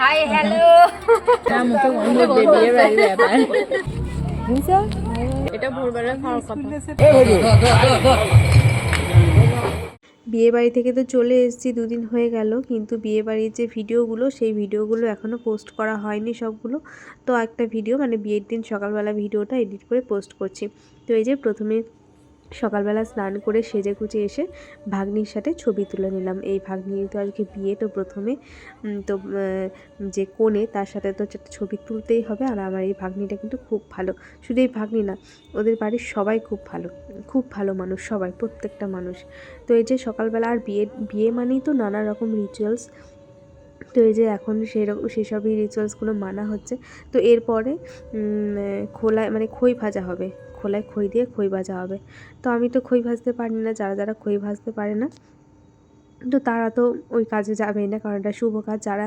Hi hello এটা ভোরবেলা খাওয়ার কথা। বিয়ে বাড়ি থেকে তো চলে এসেছি দুদিন হয়ে গেল কিন্তু বিয়ে বাড়ির যে ভিডিওগুলো সেই ভিডিওগুলো এখনও পোস্ট করা হয়নি সবগুলো। তো একটা ভিডিও মানে বিয়ের দিন সকালবেলা ভিডিওটা এডিট করে পোস্ট করছি। তো এই যে প্রথমে সকালবেলা স্নান করে সেজে গুজে এসে ভাগ্নির সাথে ছবি তুলে নিলাম। এই ভাগ্নির তো আজকে বিয়ে, তো প্রথমে তো যে কোণে তার সাথে তো ছবি তুলতেই হবে। আর আমার এই ভাগ্নিটা কিন্তু খুব ভালো। শুধু এই ভাগ্নি না, ওদের বাড়ির সবাই খুব ভালো। খুব ভালো মানুষ সবাই, প্রত্যেকটা মানুষ। তো এই যে সকালবেলা আর বিয়ে বিয়ে মানেই তো নানা রকম রিচুয়ালস তো এই যে এখন সেই রকম সেসবই রিচুয়ালসগুলো মানা হচ্ছে। তো এরপরে খোলায় মানে খই ভাজা হবে। খোলায় খই দিয়ে খই ভাজা হবে। তো আমি তো খই ভাজতে পারি না, যারা যারা খই ভাজতে পারে না, তো তারা তো ওই কাজে যাবেই না। কারণ এটা শুভ কাজ, যারা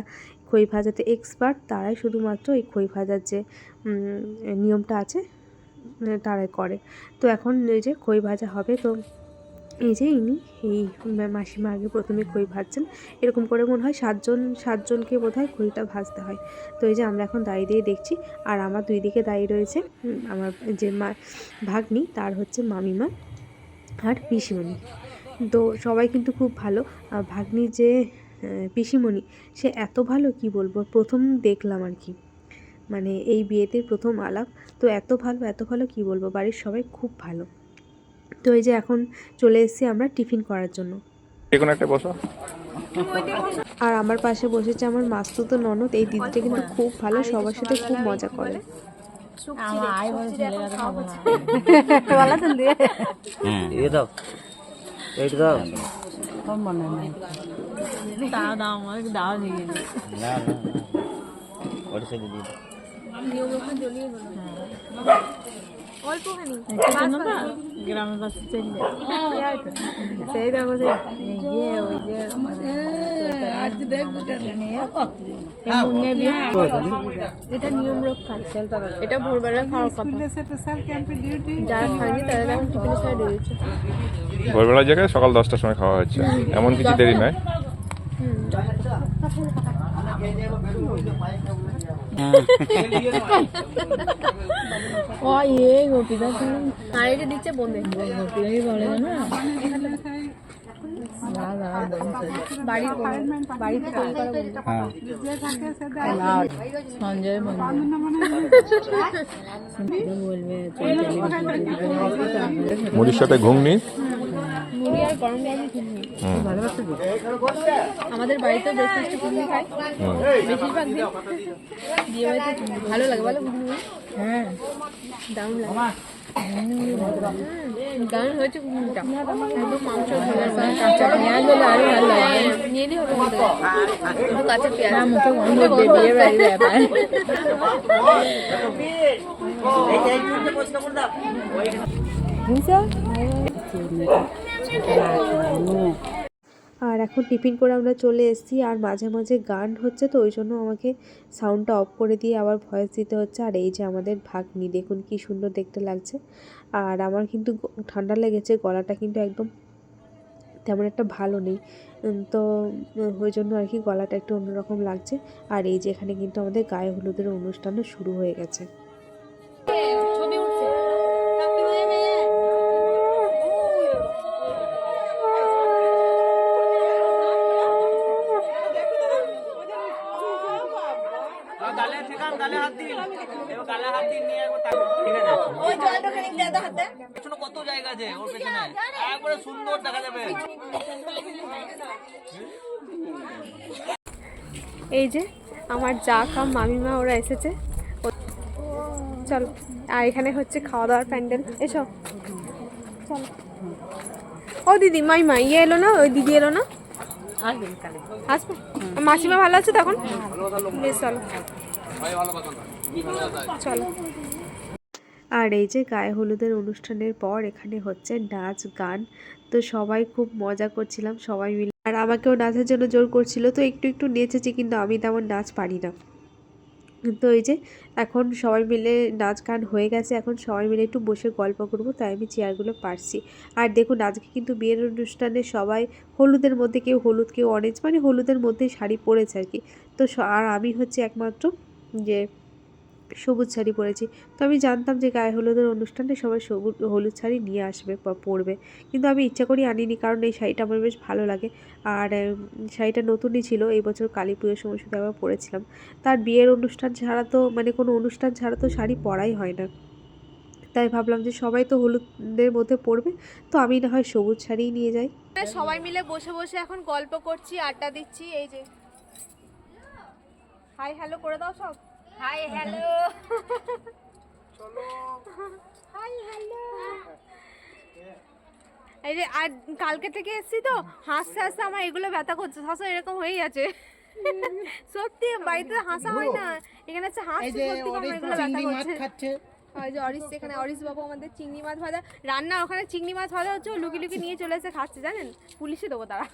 খই ভাজাতে এক্সপার্ট তারাই শুধুমাত্র ওই খই ভাজার যে নিয়মটা আছে, তারাই করে। তো এখন এই যে খই ভাজা হবে, তো এই যে ইনি, এই মাসিমা আগে প্রথমে খই ভাজছেন, এরকম করে মনে হয় সাতজন, সাতজনকে বোধ হয় খইটা ভাজতে হয়। তো এই যে আমরা এখন দাঁড়িয়ে দিয়ে দেখছি, আর আমার দুই দিকে দাঁড়িয়ে রয়েছে আমার যে মা, ভাগ্নি, তার হচ্ছে মামিমা আর পিসিমণি। তো সবাই কিন্তু খুব ভালো, আর ভাগ্নির যে পিসিমণি, সে এত ভালো কি বলব, প্রথম দেখলাম আর কি। মানে এই বিয়েতে প্রথম আলাপ, তো এত ভালো এত ভালো কি বলব, বাড়ির সবাই খুব ভালো। তো এই যে এখন চলে এসেছি আমরা টিফিন করার জন্য। কোনো একটা বসো। আর আমার পাশে বসেছে আমার মাস্তুতো ননদ এই দিদিটা কিন্তু খুব ভালো সবার সাথে খুব মজা করে। আয় বলে ছেলে গেছে খাব না বলা তো দিয়ে এ দাও এইটা দাও কম মনে নেই দাও দাও আমার দাও নিয়ে নে। না না ওটা সাইডে দিয়ে দাও শোনো না, গ্রামের পাশে চলে সেই দেখো যে এই ওই যে এই মুন্নে বিয়ে এটা নিয়ম রক্ষা এটা ভোরবেলা খাওয়ার কথা যারা খায়নি তারা এখন সাইড ভোরবেলার জায়গায় সকাল দশটার সময় খাওয়া হচ্ছে। এমন কিছু দেরি নয়। এ গোপীদা আর এটা দিচ্ছে বন্ধে গোপীদাই বলে না না না বাড়ির বাড়িতে তৈরি করা বন্ধু হ্যাঁ। সঞ্জয় মুড়ির সাথে ঘুগনি? মুড়ি আর গরম গরম ঘুগনি আমাদের বাড়িতে ব্রেকফাস্টে ঘুগনি খায়। বেশিরভাগ দিন বিয়ে বাড়িতে ঘুগনি। ভালো লাগে বলো ঘুগনি? হ্যাঁ। দারুণ লাগে। হুম, দারুণ হয়েছে ঘুগনিটা। একদম মাংস ঝোলের মতো কাঁচা পেঁয়াজ হলে আরও ভালো লাগে। নিয়ে নিও ওর মধ্যে। একটু কাঁচা পেঁয়াজ। না মুখে গন্ধ দিয়ে বিয়ে বাড়ির ব্যাপার আর এখন টিফিন করে আমরা চলে এসেছি, আর মাঝে মাঝে গান হচ্ছে তো, ওই জন্য আমাকে সাউন্ডটা অফ করে দিয়ে আবার ভয়েস দিতে হচ্ছে। আর এই যে আমাদের ভাগ্নি, দেখুন কি সুন্দর দেখতে লাগছে। আর আমার কিন্তু ঠান্ডা লেগেছে, গলাটা কিন্তু একদম তেমন একটা ভালো নেই। তো ওই জন্য আর কি গলাটা একটু অন্যরকম লাগছে। আর এই যে এখানে কিন্তু আমাদের গায়ে হলুদের অনুষ্ঠানও শুরু হয়ে গেছে। গালে হাত দিন এবার গালে হাত দিন নিয়ে একবার তাক- ঠিক আছে? ওই জলটা খানিক দে হাতে। পেছনে কত জায়গা আছে ওর পেছনে? একবারে সুন্দর দেখা যাবে। এই যে আমার যা কাম মামিমা ওরা এসেছে। ও- চলো আর এখানে হচ্ছে খাওয়া দাওয়ার প্যান্ডেল। এসো। চলো। ও দিদি মাইমা ইয়ে এলো না? ওই দিদি এলো না? আসবে মাসিমা ভালো আছে তখন? বেশ চলো। চলো। আর এই যে গায়ে হলুদের অনুষ্ঠানের পর এখানে হচ্ছে নাচ গান তো সবাই খুব মজা করছিলাম সবাই মিলে। আর আমাকেও নাচের জন্য জোর করছিল তো একটু একটু নেচেছি কিন্তু আমি তেমন নাচ পারি না। তো এই যে এখন সবাই মিলে নাচ গান হয়ে গেছে এখন সবাই মিলে একটু বসে গল্প করব তাই আমি চেয়ারগুলো পারছি। আর দেখুন আজকে কিন্তু বিয়ের অনুষ্ঠানে সবাই হলুদের মধ্যে কেউ হলুদ কেউ অরেঞ্জ মানে হলুদের মধ্যেই শাড়ি পরেছে আর কি। তো স- আর আমি হচ্ছে একমাত্র যে সবুজ শাড়ি পরেছি। তো আমি জানতাম যে গায়ে হলুদের অনুষ্ঠানে সবাই সবুজ, হলুদ শাড়ি নিয়ে আসবে বা পরবে। কিন্তু আমি ইচ্ছা করি আনিনি কারণ এই শাড়িটা আমার বেশ ভালো লাগে। আর শাড়িটা নতুনই ছিল। এই বছর কালী পুজোর সময় শুধু আবার পরেছিলাম। তার বিয়ের অনুষ্ঠান ছাড়া তো মানে কোনো অনুষ্ঠান ছাড়া তো শাড়ি পরাই হয় না। তাই ভাবলাম যে সবাই তো হলুদের মধ্যে পরবে, তো আমি না হয় সবুজ শাড়িই নিয়ে যাই। সবাই মিলে বসে বসে এখন গল্প করছি, আড্ডা দিচ্ছি, এই যে। হাই হ্যালো করে দাও সব। হাই হ্যালো হাই হ্যালো এই যে আর কালকে থেকে এসেছি তো হাসতে হাসতে আমার এগুলো ব্যথা করছে। হাসা এরকম হয়েই আছে। সত্যি বাড়িতে হাসা হয় না। এখানে হচ্ছে হাসতে সত্যি আমার এগুলো ব্যথা করছে। ওই যে অরিশ এখানে অরিশ বাবু আমাদের চিংড়ি মাছ ভাজা। রান্না ওখানে চিংড়ি মাছ ভাজা হচ্ছে লুকি লুকি নিয়ে চলে এসে খাচ্ছে জানেন? পুলিশে দেবো তারা।